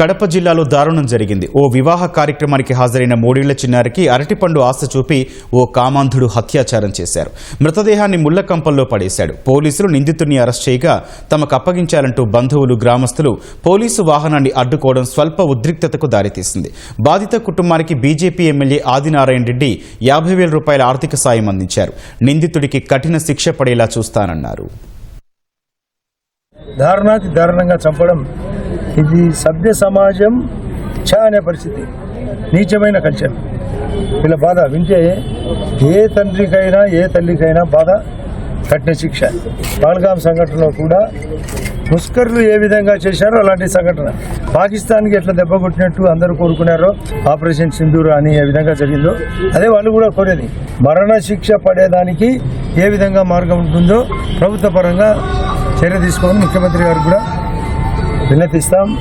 కడప జిల్లాలో దారుణం జరిగింది. ఓ వివాహ కార్యక్రమానికి హాజరైన మూడేళ్ళ చిన్నారికి అరటిపండు ఆశ చూపి ఓ కామాంధుడు హత్యాచారం చేశారు. మృతదేహాన్ని ముళ్ళకంపంలో పడేశాడు. పోలీసులు నిందితుడిని అరెస్ట్ చేయగా తమకు అప్పగించాలంటూ బంధువులు గ్రామస్తులు పోలీసు వాహనాన్ని అడ్డుకోవడం స్వల్ప ఉద్రిక్తతకు దారితీసింది. బాధిత కుటుంబానికి బీజేపీ ఎమ్మెల్యే ఆదినారాయణ రెడ్డి యాభై వేల రూపాయల ఆర్థిక సాయం అందించారు. నిందితుడికి కఠిన శిక్ష పడేలా చూస్తానన్నారు. దారుణాతి దారుణంగా చంపడం ఇది సభ్య సమాజం చ అనే పరిస్థితి. నీచమైన కల్చర్ వీళ్ళ బాధ వింటే ఏ తండ్రికైనా ఏ తల్లికైనా బాధ కఠిన శిక్ష. పాల్గాం సంఘటనలో కూడా ముస్కర్లు ఏ విధంగా చేశారో అలాంటి సంఘటన. పాకిస్తాన్కి ఎట్లా దెబ్బ కొట్టినట్టు అందరూ కోరుకున్నారో ఆపరేషన్ సింధూర్ అని ఏ విధంగా జరిగిందో అదే వాళ్ళు కూడా కోరేది. మరణ శిక్ష పడేదానికి ఏ విధంగా మార్గం ఉంటుందో ప్రభుత్వ పరంగా చర్య తీసుకోమని ముఖ్యమంత్రి గారు కూడా بالنادي الإسلام.